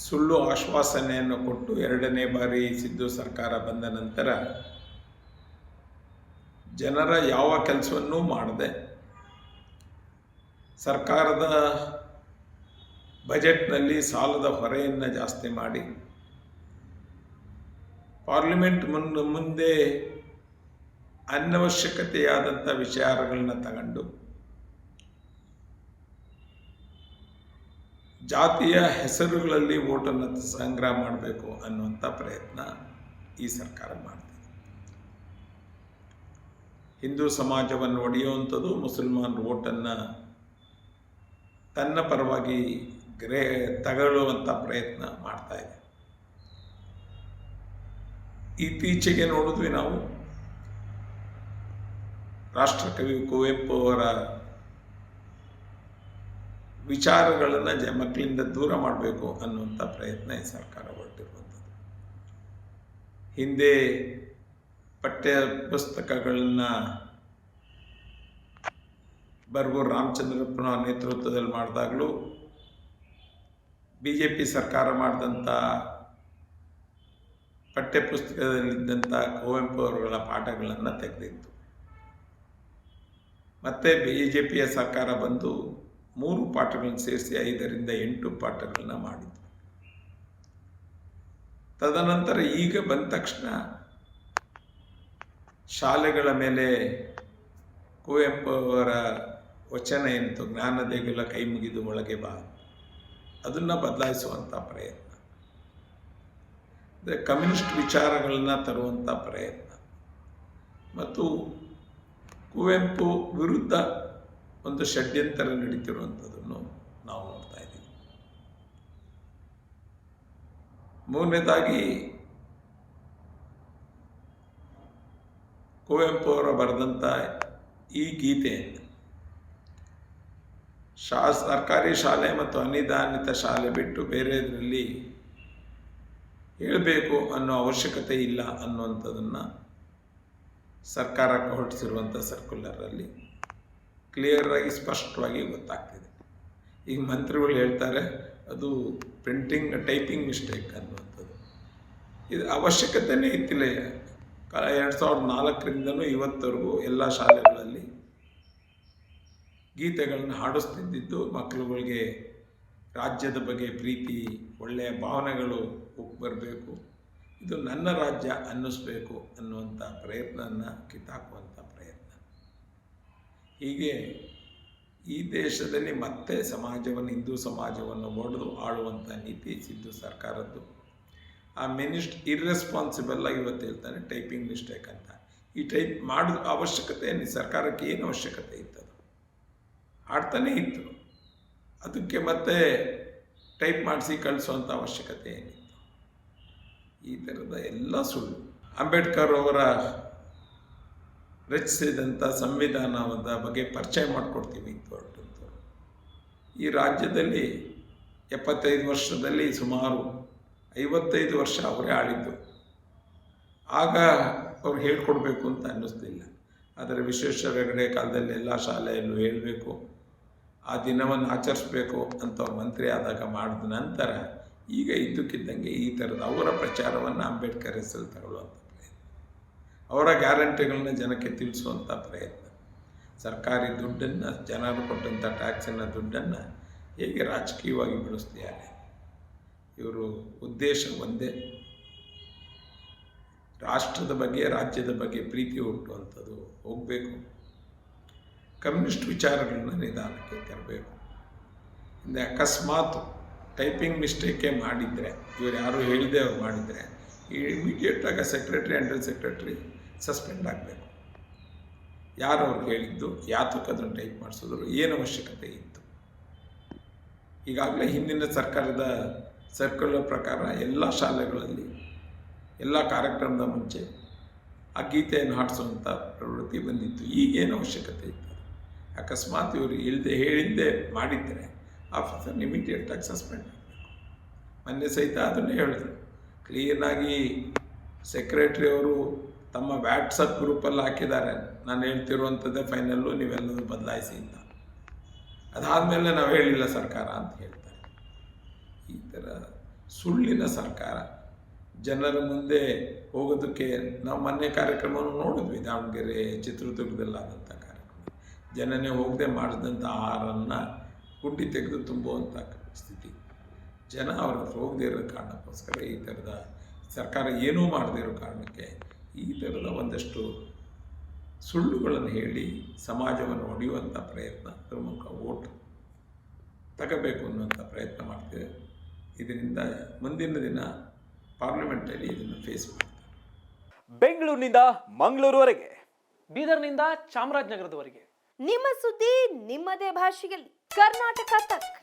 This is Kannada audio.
ಸುಳ್ಳು ಆಶ್ವಾಸನೆಯನ್ನು ಕೊಟ್ಟು ಎರಡನೇ ಬಾರಿ ಸಿದ್ದು ಸರ್ಕಾರ ಬಂದ ನಂತರ ಜನರ ಯಾವ ಕೆಲಸವನ್ನೂ ಮಾಡದೆ ಸರ್ಕಾರದ ಬಜೆಟ್ನಲ್ಲಿ ಸಾಲದ ಹೊರೆಯನ್ನು ಜಾಸ್ತಿ ಮಾಡಿ ಪಾರ್ಲಿಮೆಂಟ್ ಮುಂದೆ ಅನವಶ್ಯಕತೆಯಾದಂಥ ವಿಚಾರಗಳನ್ನ ತಗೊಂಡು ಜಾತಿಯ ಹೆಸರುಗಳಲ್ಲಿ ಓಟನ್ನು ಸಂಗ್ರಹ ಮಾಡಬೇಕು ಅನ್ನುವಂಥ ಪ್ರಯತ್ನ ಈ ಸರ್ಕಾರ ಮಾಡ್ತಿದೆ. ಹಿಂದೂ ಸಮಾಜವನ್ನು ಒಡೆಯುವಂಥದ್ದು ಮುಸಲ್ಮಾನ್ ಓಟನ್ನು ತನ್ನ ಪರವಾಗಿ ಗ್ರೇ, ತಗೊಳ್ಳುವಂಥ ಪ್ರಯತ್ನ ಮಾಡ್ತಾ ಇದೆ. ಇತ್ತೀಚೆಗೆ ನೋಡಿದ್ವಿ ನಾವು ರಾಷ್ಟ್ರಕವಿ ಕುವೆಂಪು ಅವರ ವಿಚಾರಗಳನ್ನು ಜ ಮಕ್ಕಳಿಂದ ದೂರ ಮಾಡಬೇಕು ಅನ್ನುವಂಥ ಪ್ರಯತ್ನ ಈ ಸರ್ಕಾರ ಹೊರಟಿರುವಂಥದ್ದು. ಹಿಂದೆ ಪಠ್ಯ ಪುಸ್ತಕಗಳನ್ನು ಬರ್ಗೂರು ರಾಮಚಂದ್ರಪ್ಪನ ನೇತೃತ್ವದಲ್ಲಿ ಮಾಡಿದಾಗಲೂ ಬಿ ಜೆ ಪಿ ಸರ್ಕಾರ ಮಾಡಿದಂಥ ಪಠ್ಯಪುಸ್ತಕದಲ್ಲಿದ್ದಂಥ ಕುವೆಂಪು ಅವರುಗಳ ಪಾಠಗಳನ್ನು ತೆಗೆದಿತ್ತು. ಮತ್ತು ಬಿ ಜೆ ಪಿಯ ಸರ್ಕಾರ ಬಂದು ಮೂರು ಪಾಠಗಳನ್ನು ಸೇರಿಸಿ ಐದರಿಂದ ಎಂಟು ಪಾಠಗಳನ್ನ ಮಾಡಿದ್ವಿ. ತದನಂತರ ಈಗ ಬಂದ ತಕ್ಷಣ ಶಾಲೆಗಳ ಮೇಲೆ ಕುವೆಂಪು ಅವರ ವಚನ ಏನಿತ್ತು ಜ್ಞಾನ ದೇಗುಲ ಕೈ ಮುಗಿದು ಒಳಗೆ ಬಾ. ಅದನ್ನು ಬದಲಾಯಿಸುವಂಥ ಪ್ರಯತ್ನ. ಅಂದರೆ ಕಮ್ಯುನಿಸ್ಟ್ ವಿಚಾರಗಳನ್ನ ತರುವಂಥ ಪ್ರಯತ್ನ. ಮತ್ತು ಕುವೆಂಪು ವಿರುದ್ಧ ಒಂದು ಷಡ್ಯಂತರ ನಡೀತಿರುವಂಥದ್ದನ್ನು ನಾವು ನೋಡ್ತಾ ಇದ್ದೀವಿ. ಮೂರನೇದಾಗಿ, ಕುವೆಂಪು ಅವರು ಬರೆದಂಥ ಈ ಗೀತೆ ಶಾ, ಸರ್ಕಾರಿ ಶಾಲೆ ಮತ್ತು ಅನಿದಾನಿತ ಶಾಲೆ ಬಿಟ್ಟು ಬೇರೆದರಲ್ಲಿ ಹೇಳಬೇಕು ಅನ್ನೋ ಅವಶ್ಯಕತೆ ಇಲ್ಲ ಅನ್ನುವಂಥದ್ದನ್ನು ಸರ್ಕಾರ ಹೊರಡಿಸಿರುವಂಥ ಸರ್ಕ್ಯುಲರಲ್ಲಿ ಕ್ಲಿಯರಾಗಿ ಸ್ಪಷ್ಟವಾಗಿ ಗೊತ್ತಾಗ್ತಿದೆ. ಈಗ ಮಂತ್ರಿಗಳು ಹೇಳ್ತಾರೆ, ಅದು ಪ್ರಿಂಟಿಂಗ್ ಟೈಪಿಂಗ್ ಮಿಸ್ಟೇಕ್ ಅನ್ನುವಂಥದ್ದು. ಇದು ಅವಶ್ಯಕತೆನೇ ಇತ್ತಿಲ್ಲ. ಎರಡು ಸಾವಿರದ ನಾಲ್ಕರಿಂದನೂ ಇವತ್ತವರೆಗೂ ಎಲ್ಲ ಶಾಲೆಗಳಲ್ಲಿ ಗೀತೆಗಳನ್ನು ಹಾಡಿಸ್ತಿದ್ದಿದ್ದು ಮಕ್ಕಳುಗಳಿಗೆ ರಾಜ್ಯದ ಬಗ್ಗೆ ಪ್ರೀತಿ, ಒಳ್ಳೆಯ ಭಾವನೆಗಳು ಬರಬೇಕು. ಇದು ನನ್ನ ರಾಜ್ಯ ಅನ್ನಿಸ್ಬೇಕು ಅನ್ನುವಂಥ ಪ್ರಯತ್ನನ ಕಿತ್ತಾಕುವಂಥ ಪ್ರಯತ್ನ. ಹೀಗೆ ಈ ದೇಶದಲ್ಲಿ ಮತ್ತೆ ಸಮಾಜವನ್ನು, ಹಿಂದೂ ಸಮಾಜವನ್ನು ಒಡೆದು ಆಳುವಂಥ ನೀತಿ ಸಿದ್ದು ಸರ್ಕಾರದ್ದು. ಆ ಮಿನಿಸ್ಟ್ ಇರ್ರೆಸ್ಪಾನ್ಸಿಬಲ್ ಆಗಿ ಇವತ್ತು ಹೇಳ್ತಾನೆ ಟೈಪಿಂಗ್ ಮಿಸ್ಟೇಕ್ ಅಂತ. ಈ ಟೈಪ್ ಮಾಡಿದ ಅವಶ್ಯಕತೆ ಸರ್ಕಾರಕ್ಕೆ ಏನು ಅವಶ್ಯಕತೆ ಇತ್ತು ಆಡ್ತಾನೇ ಇತ್ತು. ಅದಕ್ಕೆ ಮತ್ತೆ ಟೈಪ್ ಮಾಡಿಸಿ ಕಳಿಸುವಂಥ ಅವಶ್ಯಕತೆ ಏನಿತ್ತು? ಈ ಥರದ ಎಲ್ಲ ಸುಳ್ಳು. ಅಂಬೇಡ್ಕರ್ ಅವರ ರಚಿಸಿದಂಥ ಸಂವಿಧಾನದ ಬಗ್ಗೆ ಪರಿಚಯ ಮಾಡಿಕೊಡ್ತೀವಿ ಅಂತ ಈ ರಾಜ್ಯದಲ್ಲಿ ಎಪ್ಪತ್ತೈದು ವರ್ಷದಲ್ಲಿ ಸುಮಾರು ಐವತ್ತೈದು ವರ್ಷ ಅವರೇ ಆಳಿದ್ದು. ಆಗ ಅವ್ರು ಹೇಳ್ಕೊಡ್ಬೇಕು ಅಂತ ಅನ್ನಿಸ್ತಿಲ್ಲ. ಆದರೆ ವಿಶ್ವೇಶ್ವರಗಡೆ ಕಾಲದಲ್ಲಿ ಎಲ್ಲ ಶಾಲೆಯಲ್ಲೂ ಹೇಳಬೇಕು. ಆ ದಿನವನ್ನು ಆಚರಿಸ್ಬೇಕು ಅಂತ ಅವ್ರು ಮಂತ್ರಿ ಆದಾಗ ಮಾಡಿದ ನಂತರ ಈಗ ಇದ್ದಕ್ಕಿದ್ದಂಗೆ ಈ ಥರದ ಅವರ ಪ್ರಚಾರವನ್ನು ಅಂಬೇಡ್ಕರ್ ಹೆಸರು ತಗೊಳ್ಳುವಂಥ ಪ್ರಯತ್ನ ಅವರ ಗ್ಯಾರಂಟಿಗಳನ್ನ ಜನಕ್ಕೆ ತಿಳಿಸುವಂಥ ಪ್ರಯತ್ನ. ಸರ್ಕಾರಿ ದುಡ್ಡನ್ನು, ಜನರು ಕೊಟ್ಟಂಥ ಟ್ಯಾಕ್ಸಿನ ದುಡ್ಡನ್ನು ಹೇಗೆ ರಾಜಕೀಯವಾಗಿ ಬಳಸ್ತಿದ್ದಾರೆ? ಇವರು ಉದ್ದೇಶ ಒಂದೇ. ರಾಷ್ಟ್ರದ ಬಗ್ಗೆ, ರಾಜ್ಯದ ಬಗ್ಗೆ ಪ್ರೀತಿ ಹುಟ್ಟುವಂಥದ್ದು ಹೋಗಬೇಕು. ಕಮ್ಯುನಿಸ್ಟ್ ವಿಚಾರಗಳನ್ನ ನಿಧಾನಕ್ಕೆ ತರಬೇಕು. ಅಂದರೆ ಅಕಸ್ಮಾತ್ ಟೈಪಿಂಗ್ ಮಿಸ್ಟೇಕೇ ಮಾಡಿದರೆ, ಇವರು ಯಾರು ಹೇಳಿದೆ ಅವ್ರು ಮಾಡಿದರೆ ಇಮಿಡಿಯೇಟಾಗಿ ಸೆಕ್ರೆಟ್ರಿ, ಅಂಡರ್ ಸೆಕ್ರೆಟ್ರಿ ಸಸ್ಪೆಂಡ್ ಆಗಬೇಕು. ಯಾರು ಅವ್ರಿಗೆ ಹೇಳಿದ್ದು ಯಾತಕ್ಕೆ ಅದನ್ನು ಟೈಪ್ ಮಾಡಿಸಿದ್ರು ಏನು ಅವಶ್ಯಕತೆ ಇತ್ತು. ಈಗಾಗಲೇ ಹಿಂದಿನ ಸರ್ಕಾರದ ಸರ್ಕಲ್ ಪ್ರಕಾರ ಎಲ್ಲ ಶಾಲೆಗಳಲ್ಲಿ ಎಲ್ಲ ಕಾರ್ಯಕ್ರಮದ ಮುಂಚೆ ಆ ಗೀತೆಯನ್ನು ಹಾಡಿಸುವಂಥ ಪ್ರವೃತ್ತಿ ಬಂದಿತ್ತು. ಈಗೇನು ಅವಶ್ಯಕತೆ ಇತ್ತು ಅಕಸ್ಮಾತ್ ಇವರು ಇಲ್ಲದೆ ಹೇಳಿದ್ದೆ ಮಾಡಿದ್ದರೆ ಆಫೀಸರ್ ಇಮಿಡಿಯೇಟಾಗಿ ಸಸ್ಪೆಂಡ್ ಆಗಬೇಕು. ಮೊನ್ನೆ ಸಹಿತ ಅದನ್ನೇ ಹೇಳಿದ್ರು. ಕ್ಲೀನಾಗಿ ಸೆಕ್ರೆಟ್ರಿ ಅವರು ತಮ್ಮ ವ್ಯಾಟ್ಸಪ್ ಗ್ರೂಪಲ್ಲಿ ಹಾಕಿದ್ದಾರೆ. ನಾನು ಹೇಳ್ತಿರುವಂಥದ್ದೇ ಫೈನಲ್ಲು ನೀವೆಲ್ಲರೂ ಬದಲಾಯಿಸಿ ಅಂತ. ಅದಾದಮೇಲೆ ನಾವು ಹೇಳಿಲ್ಲ ಸರ್ಕಾರ ಅಂತ ಹೇಳ್ತಾರೆ. ಈ ಥರ ಸುಳ್ಳಿನ ಸರ್ಕಾರ. ಜನರ ಮುಂದೆ ಹೋಗೋದಕ್ಕೆ ನಾವು ಮೊನ್ನೆ ಕಾರ್ಯಕ್ರಮವನ್ನು ನೋಡಿದ್ವಿ, ದಾವಣಗೆರೆ ಚಿತ್ರದುರ್ಗದಲ್ಲಾದಂಥ ಕಾರ್ಯಕ್ರಮ. ಜನನೇ ಹೋಗದೆ ಮಾಡಿದಂಥ ಆಹಾರವನ್ನು ಗುಂಡಿ ತೆಗೆದು ತುಂಬುವಂಥ ಸ್ಥಿತಿ. ಜನ ಅವ್ರ ಹೋಗದೇ ಇರೋ ಕಾರಣಕ್ಕೋಸ್ಕರ ಈ ಥರದ ಸರ್ಕಾರ ಏನೂ ಮಾಡದೇ ಇರೋ ಕಾರಣಕ್ಕೆ ಈ ಥರದ ಒಂದಷ್ಟು ಸುಳ್ಳುಗಳನ್ನು ಹೇಳಿ ಸಮಾಜವನ್ನು ಒಡೆಯುವಂಥ ಪ್ರಯತ್ನ ಅದ್ರ ಮೂಲಕ ಓಟ್ ತಗೋಬೇಕು ಅನ್ನುವಂಥ ಪ್ರಯತ್ನ ಮಾಡ್ತೇವೆ ಇದರಿಂದ ಮುಂದಿನ ದಿನ ಪಾರ್ಲಿಮೆಂಟಲ್ಲಿ ಇದನ್ನು ಫೇಸ್ ಮಾಡ್ತಾರೆ. ಬೆಂಗಳೂರಿನಿಂದ ಮಂಗಳೂರುವರೆಗೆ. ಬೀದರ್ನಿಂದ ಚಾಮರಾಜನಗರದವರೆಗೆ. ನಿಮ್ಮ ಸುದ್ದಿ ನಿಮ್ಮದೇ ಭಾಷೆಯಲ್ಲಿ. ಕರ್ನಾಟಕ ತಕ್.